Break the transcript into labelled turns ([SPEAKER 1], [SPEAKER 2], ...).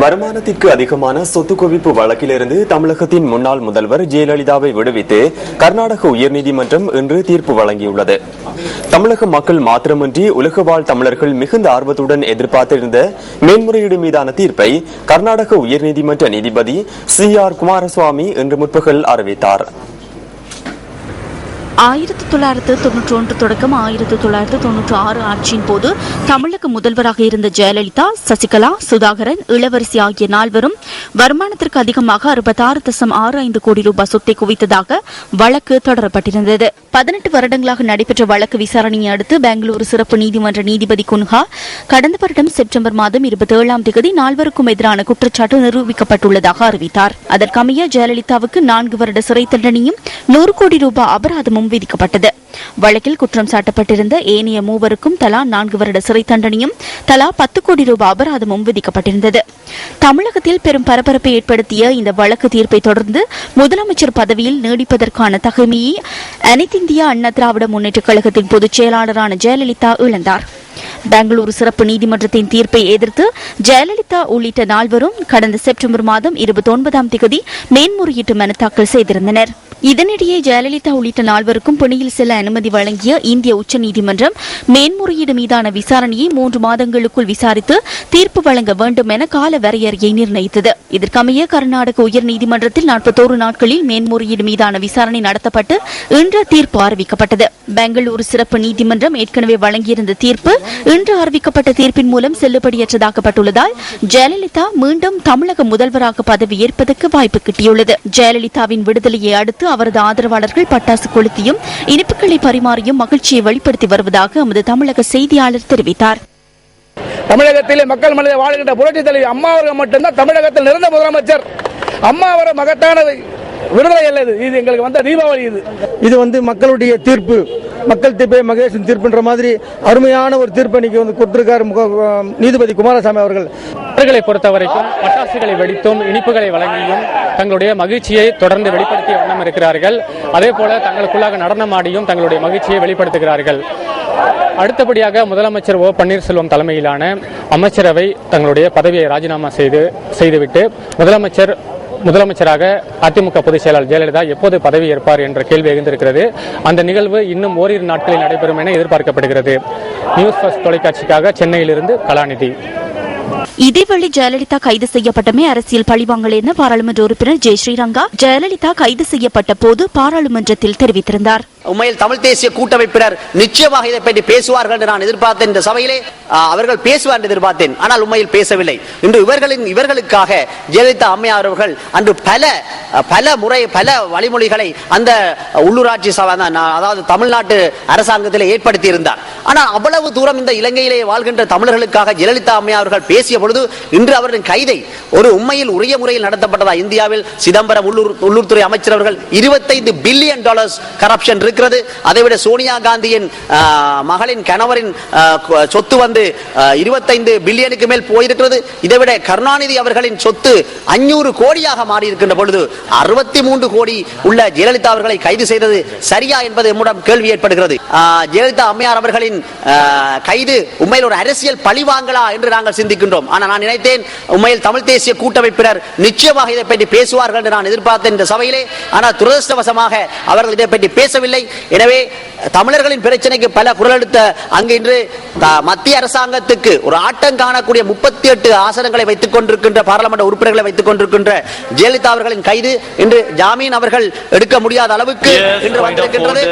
[SPEAKER 1] வருமானத்திற்கு அதிகமான சொத்து குவிப்பு வழக்கிலிருந்து தமிழகத்தின் முன்னாள் முதல்வர் ஜெயலலிதாவை விடுவித்து கர்நாடக உயர்நீதிமன்றம் இன்று தீர்ப்பு வழங்கியுள்ளது. தமிழக மக்கள் மாத்திரமின்றி உலக வாழ் தமிழர்கள் மிகுந்த ஆர்வத்துடன் எதிர்பார்த்திருந்த மேன்முறையீடு மீதான தீர்ப்பை கர்நாடக உயர்நீதிமன்ற நீதிபதி சி ஆர் குமாரசுவாமி இன்று முற்பகல் அறிவித்தார்.
[SPEAKER 2] ஆயிரத்தி தொள்ளாயிரத்து தொன்னூற்றி ஒன்று தொடக்கம் ஆயிரத்தி தொள்ளாயிரத்து தொன்னூற்றி ஆறு ஆட்சியின் போது தமிழக முதல்வராக இருந்த ஜெயலலிதா சசிகலா சுதாகரன் இளவரசி ஆகிய நால்வரும் வருமானத்திற்கு அதிகமாக அறுபத்தாறு தசம் ஆறு ஐந்து கோடி ரூபாய் சொத்தை குவித்ததாக வழக்கு தொடரப்பட்டிருந்தது. பதினெட்டு வருடங்களாக நடைபெற்ற வழக்கு விசாரணையை அடுத்து பெங்களூரு சிறப்பு நீதிமன்ற நீதிபதி குன்ஹா கடந்த வருடம் செப்டம்பர் மாதம் இருபத்தி ஏழாம் தேதி நால்வருக்கும் எதிரான குற்றச்சாட்டு நிரூபிக்கப்பட்டுள்ளதாக அறிவித்தார். அதற்கமைய ஜெயலலிதாவுக்கு நான்கு வருட சிறை தண்டனையும் நூறு கோடி ரூபாய் அபராதமும் விதிக்கப்பட்டது வழக்கில் குற்றம் சாட்டப்பட்டிருந்த ஏனைய மூவருக்கும் தலா நான்கு வருட சிறை தண்டனையும் தலா பத்து கோடி ரூபாய் அபராதமும் விதிக்கப்பட்டிருந்தது தமிழகத்தில் பெரும் பரபரப்பை ஏற்படுத்திய இந்த வழக்கு தீர்ப்பை தொடர்ந்து முதலமைச்சர் பதவியில் நீடிப்பதற்கான தகுமையை அனைத்திந்திய அண்ணா திராவிட முன்னேற்றக் கழகத்தின் பொதுச் செயலாளரான ஜெயலலிதா இழந்தார். பெங்களூரு சிறப்பு நீதிமன்றத்தின் தீர்ப்பை எதிர்த்து ஜெயலலிதா உள்ளிட்ட நால்வரும் கடந்த செப்டம்பர் மாதம் இருபத்தி ஒன்பதாம் தேதி மேன்முறையீட்டு மனு தாக்கல் செய்திருந்தனா் இதனிடையே ஜெயலலிதா உள்ளிட்ட நால்வருக்கும் பிணையில் செல்ல அனுமதி வழங்கிய இந்திய உச்சநீதிமன்றம் மேன்முறையீடு மீதான விசாரணையை மூன்று மாதங்களுக்குள் விசாரித்து தீர்ப்பு வழங்க வேண்டும் என கால வரையறையை நிர்ணயித்தது. இதற்கமைய கர்நாடக உயர்நீதிமன்றத்தில் நாற்பத்தோரு நாட்களில் மேன்முறையீடு மீதான விசாரணை நடத்தப்பட்டு இன்று தீர்ப்பு அறிவிக்கப்பட்டது. பெங்களூரு சிறப்பு நீதிமன்றம் ஏற்கனவே வழங்கியிருந்த தீர்ப்பு இன்று அறிவிக்கப்பட்ட தீர்ப்பின் மூலம் செல்லுபடியற்றதாக்கப்பட்டுள்ளதால் ஜெயலலிதா மீண்டும் தமிழக முதல்வராக பதவியேற்பதற்கு வாய்ப்பு கிட்டியுள்ளது. ஜெயலலிதாவின் விடுதலையை அடுத்து அவரது ஆதரவாளர்கள் பட்டாசு கொளுத்தியும் இனிப்புகளை பரிமாறியும் மகிழ்ச்சியை வெளிப்படுத்தி வருவதாக எமது தமிழக செய்தியாளர் தெரிவித்தார்.
[SPEAKER 3] தமிழகத்திலே மக்கள் மனதில் வாழ்கின்ற புரட்சி தலைவி அம்மா அவர்கள் மட்டும்தான் தமிழகத்தில் நிறந்த முதலமைச்சர். அம்மா அவர் மகத்தான விடுதலை அல்ல இது. இது எங்களுக்கு வந்த தீபாவளி இது.
[SPEAKER 4] இது வந்து மக்களுடைய தீர்ப்பு. மக்கள் தீர்ப்பே மகேஷன் தீர்ப்புன்ற மாதிரி அருமையான ஒரு தீர்ப்பை இன்னைக்கு வந்து கொடுத்திருக்காரு முக- நீதிபதி குமாரசாமி அவர்கள்.
[SPEAKER 5] அவர்களை பொறுத்தவரைக்கும் பட்டாசுகளை வெடித்தும் இனிப்புகளை வழங்கியும் தங்களுடைய மகிழ்ச்சியை தொடர்ந்து வெளிப்படுத்திய வண்ணம் இருக்கிறார்கள். அதே போல தங்களுக்குள்ளாக நடனமாடியும் தங்களுடைய மகிழ்ச்சியை வெளிப்படுத்துகிறார்கள். அடுத்தபடியாக முதலமைச்சர் ஓ பன்னீர்செல்வம் தலைமையிலான அமைச்சரவை தங்களுடைய பதவியை ராஜினாமா செய்து செய்துவிட்டு முதலமைச்சர் முதலமைச்சராக அதிமுக பொதுச் செயலாளர் ஜெயலலிதா எப்போது பதவி ஏற்பார் என்ற கேள்வி எழுந்திருக்கிறது. அந்த நிகழ்வு இன்னும் ஓரிரு நாட்களில் நடைபெறும் என எதிர்பார்க்கப்படுகிறது. நியூஸ் ஃபர்ஸ்ட் தொலைக்காட்சிக்காக சென்னையிலிருந்து கலாநிதி.
[SPEAKER 2] இதேவேளை ஜெயலலிதா கைது செய்யப்பட்டமே அரசியல் பழிவாங்கல் என பாராளுமன்ற உறுப்பினர் ஜெய் ஸ்ரீரங்கா ஜெயலலிதா கைது செய்யப்பட்ட போது பாராளுமன்றத்தில் தெரிவித்திருந்தார்.
[SPEAKER 6] உண்மையில் தமிழ் தேசிய கூட்டமைப்பினர் நிச்சயமாக இதை பற்றி பேசுவார்கள் என்று நான் எதிர்பார்த்தேன். இந்த சபையிலே அவர்கள் பேசுவார் என்று எதிர்பார்த்தேன். ஆனால் உண்மையில் பேசவில்லை. இன்று இவர்களின் இவர்களுக்காக ஜெயலலிதா அம்மையார் அவர்கள் அன்று பல பல முறை பல வழிமொழிகளை அந்த உள்ளூராட்சி சபை அதாவது தமிழ்நாட்டு அரசாங்கத்தில் ஏற்படுத்தி இருந்தார் ஆனால் அவ்வளவு தூரம் இந்த இலங்கையிலே வாழ்கின்ற தமிழர்களுக்காக ஜெயலலிதா அம்மையார் அவர்கள் பேசிய பொழுது இன்று அவரின் கைதை ஒரு உண்மையில் உரிய முறையில் நடத்தப்பட்டதா? இந்தியாவில் சிதம்பரம் உள்ளூர் உள்ளூர்துறை அமைச்சர் அவர்கள் இருபத்தைந்து பில்லியன் டாலர்ஸ் கரப்ஷன் இருக்கு. இருக்கிறது. அதைவிட சோனியா காந்தியின் மகளின் கணவரின் சொத்து வந்து இருபத்தைந்து பில்லியனுக்கு மேல் போயிருக்கிறது. இதைவிட கருணாநிதி அவர்களின் சொத்து அஞ்சூறு கோடியாக மாறி இருக்கின்ற பொழுது அறுபத்தி மூன்று கோடி உள்ள ஜெயலலிதா அவர்களை கைது செய்தது சரியா என்பது மூலம் கேள்வி ஏற்படுகிறது. ஜெயலலிதா அம்மையார் அவர்களின் கைது உண்மையில் ஒரு அரசியல் பழிவாங்கலா என்று நாங்கள் சிந்திக்கின்றோம். ஆனால் நான் நினைத்தேன் உண்மையில் தமிழ் தேசிய கூட்டமைப்பினர் நிச்சயமாக இதை பற்றி பேசுவார்கள் என்று நான் எதிர்பார்த்தேன் இந்த சபையிலே. ஆனால் துரதிருஷ்டவசமாக அவர்கள் இதை பற்றி பேசவில்லை எனவே தமிழர்களின் பிரச்சனைக்கு பல குரல் எடுத்த அங்கு இன்று மத்திய அரசாங்கத்துக்கு ஒரு ஆட்டம் காணக்கூடிய முப்பத்தி எட்டு ஆசனங்களை வைத்துக் கொண்டிருக்கின்ற பாராளுமன்ற உறுப்பினர்களை வைத்துக் கொண்டிருக்கின்ற ஜெயலலிதா அவர்களின் கைது இன்று ஜாமீன் அவர்கள் எடுக்க முடியாத அளவுக்கு இன்று வந்திருக்கின்றது.